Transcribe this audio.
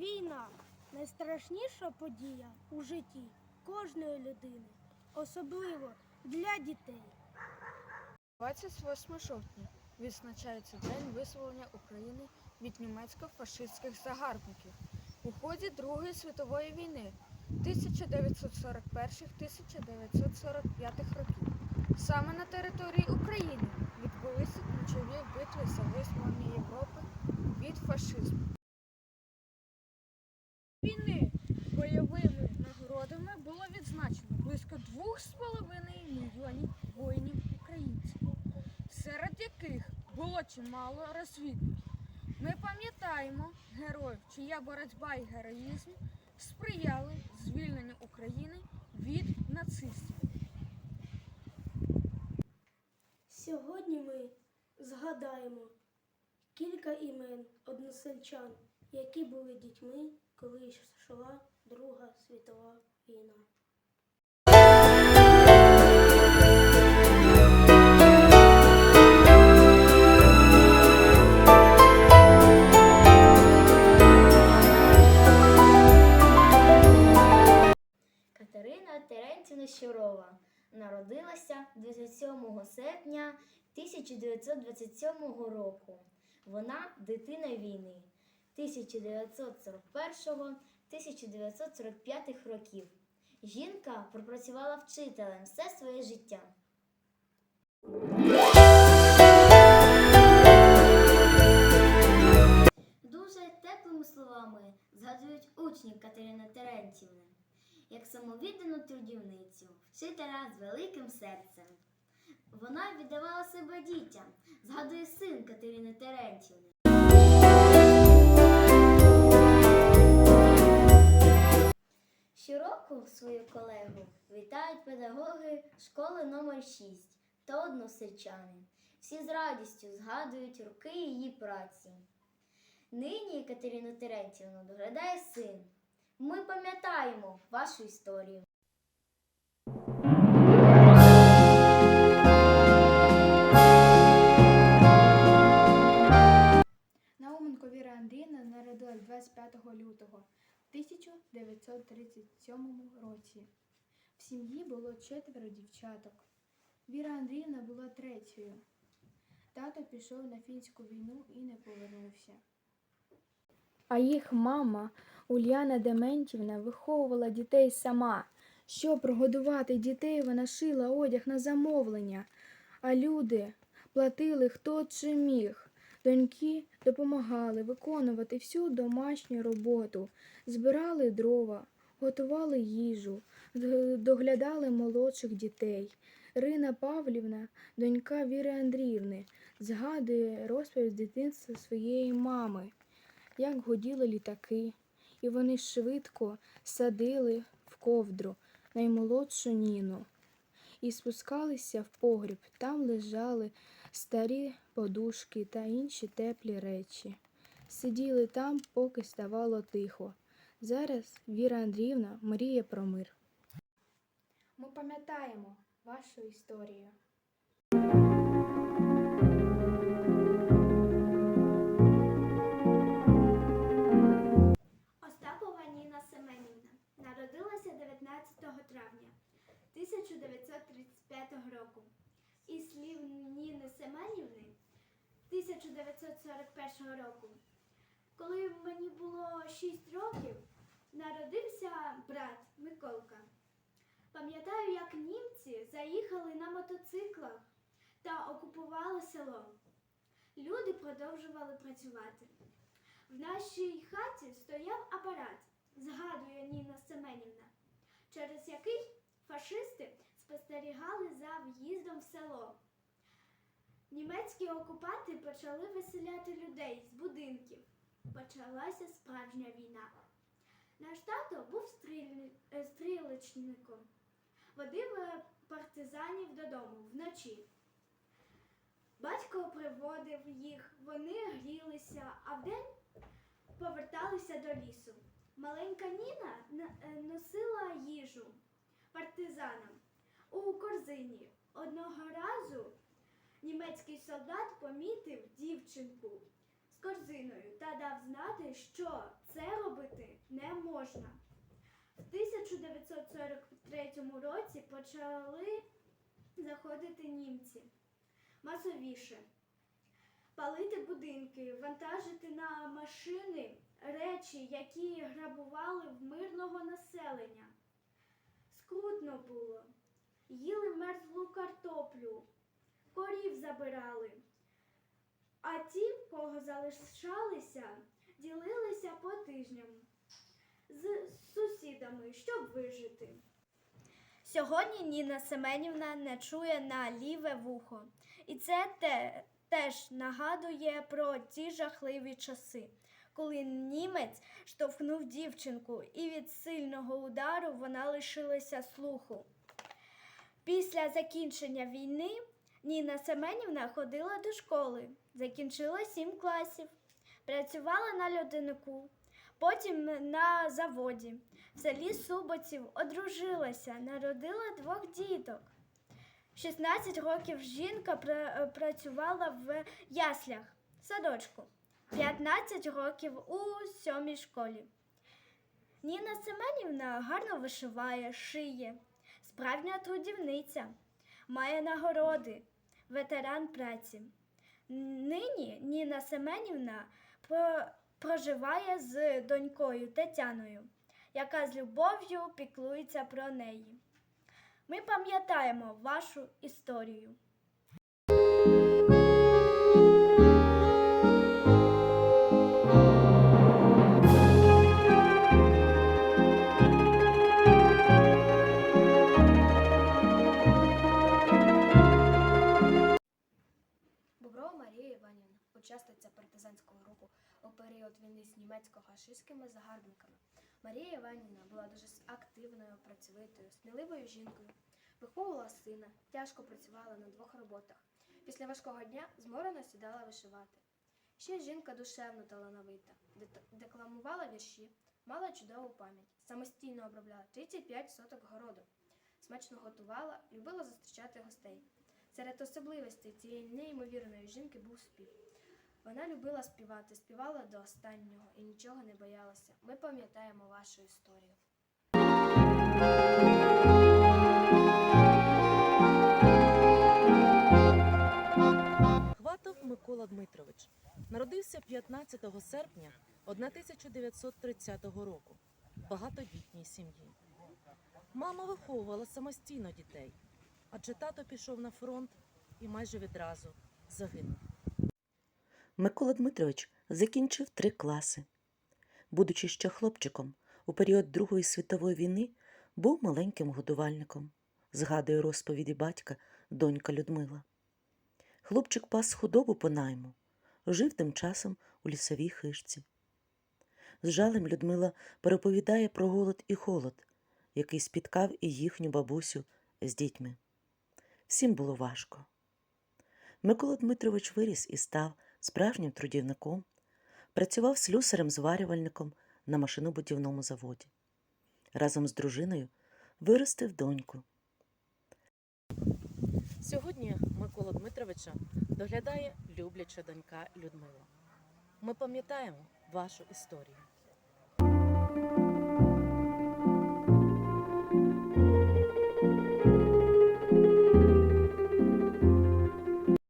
Війна найстрашніша подія у житті кожної людини, особливо для дітей. 28 жовтня відзначається День визволення України від німецько-фашистських загарбників у ході Другої світової війни 1941-1945 років. Саме на території України відбулися ключові битви за визволення Європи Війни бойовими нагородами було відзначено близько 2,5 мільйонів воїнів українців, серед яких було чимало розвідників. Ми пам'ятаємо героїв, чия боротьба і героїзм сприяли звільненню України від нацистів. Сьогодні ми згадаємо кілька імен односельчан, які були дітьми, коли йшла Друга світова війна. Катерина Терентівна Щурова народилася 27 серпня 1927 року. Вона дитина війни 1941-1945 років. Жінка пропрацювала вчителем все своє життя. Дуже теплими словами згадують учні Катерини Терентівни як самовіддану трудівницю, вчителя з великим серцем. Вона віддавала себе дітям, згадує син Катерини Терентівни. Щороку свою колегу вітають педагоги школи номер 6 та односельчани. Всі з радістю згадують роки її праці. Нині Катерину Терентівну доглядає син. Ми пам'ятаємо вашу історію. Науменко Віра Андріївна народилась 25 лютого 1937 році. В сім'ї було четверо дівчаток. Віра Андріївна була третьою. Тато пішов на фінську війну і не повернувся. А їх мама Ульяна Дементівна виховувала дітей сама. Щоб прогодувати дітей, вона шила одяг на замовлення, а люди платили хто чим міг. Доньки допомагали виконувати всю домашню роботу, збирали дрова, готували їжу, доглядали молодших дітей. Рина Павлівна, донька Віри Андріївни, згадує розповідь з дитинства своєї мами, як гуділи літаки, і вони швидко садили в ковдру наймолодшу Ніну і спускалися в погріб. Там лежали старі подушки та інші теплі речі. Сиділи там, поки ставало тихо. Зараз Віра Андріївна мріє про мир. Ми пам'ятаємо вашу історію. Остапова Ніна Семенівна народилася 19 травня 1935 року. Із слів Ніни Семенівни 1941 року. Коли мені було 6 років, народився брат Миколка. Пам'ятаю, як німці заїхали на мотоциклах та окупували село. Люди продовжували працювати. В нашій хаті стояв апарат, згадує Ніна Семенівна, через який фашисти спостерігали за в'їздом в село. Німецькі окупанти почали виселяти людей з будинків. Почалася справжня війна. Наш тато був стріль... е, стрілечником, водив е, партизанів додому вночі. Батько приводив їх, вони грілися, а вдень поверталися до лісу. Маленька Ніна е, носила їжу партизанам у корзині. Одного разу німецький солдат помітив дівчинку з корзиною та дав знати, що це робити не можна. В 1943 році почали заходити німці масовіше, палити будинки, вантажити на машини речі, які грабували в мирного населення. Скрутно було. Їли мерзлу картоплю, корів забирали. А ті, кого залишалися, ділилися по тижням з сусідами, щоб вижити. Сьогодні Ніна Семенівна не чує на ліве вухо, і це те, теж нагадує про ті жахливі часи, коли німець штовхнув дівчинку, і від сильного удару вона лишилася слуху. Після закінчення війни Ніна Семенівна ходила до школи, закінчила сім класів, працювала на льодянику, потім на заводі. В селі Суботів одружилася, народила двох діток. 16 років жінка пра- працювала в яслях, садочку, 15 років у сьомій школі. Ніна Семенівна гарно вишиває, шиє, справжня трудівниця, має нагороди, ветеран праці. Нині Ніна Семенівна проживає з донькою Тетяною, яка з любов'ю піклується про неї. Ми пам'ятаємо вашу історію. Учасниця партизанського руху у період війни з німецько-фашистськими загарбниками. Марія Іванівна була дуже активною, працьовитою, сміливою жінкою. Виховувала сина, тяжко працювала на двох роботах. Після важкого дня зморено сідала вишивати. Ще жінка душевно талановита, декламувала вірші, мала чудову пам'ять, самостійно обробляла 35 соток городу, смачно готувала, любила зустрічати гостей. Серед особливостей цієї неймовірної жінки був спів. Вона любила співати, співала до останнього і нічого не боялася. Ми пам'ятаємо вашу історію. Хватов Микола Дмитрович народився 15 серпня 1930 року в багатодітній сім'ї. Мама виховувала самостійно дітей, адже тато пішов на фронт і майже відразу загинув. Микола Дмитрович закінчив три класи. Будучи ще хлопчиком, у період Другої світової війни був маленьким годувальником, згадує розповіді батька донька Людмила. Хлопчик пас худобу по найму, жив тим часом у лісовій хижці. З жалем Людмила переповідає про голод і холод, який спіткав і їхню бабусю з дітьми. Всім було важко. Микола Дмитрович виріс і став справжнім трудівником, працював слюсарем-зварювальником на машинобудівному заводі. Разом з дружиною виростив доньку. Сьогодні Микола Дмитровича доглядає любляча донька Людмила. Ми пам'ятаємо вашу історію.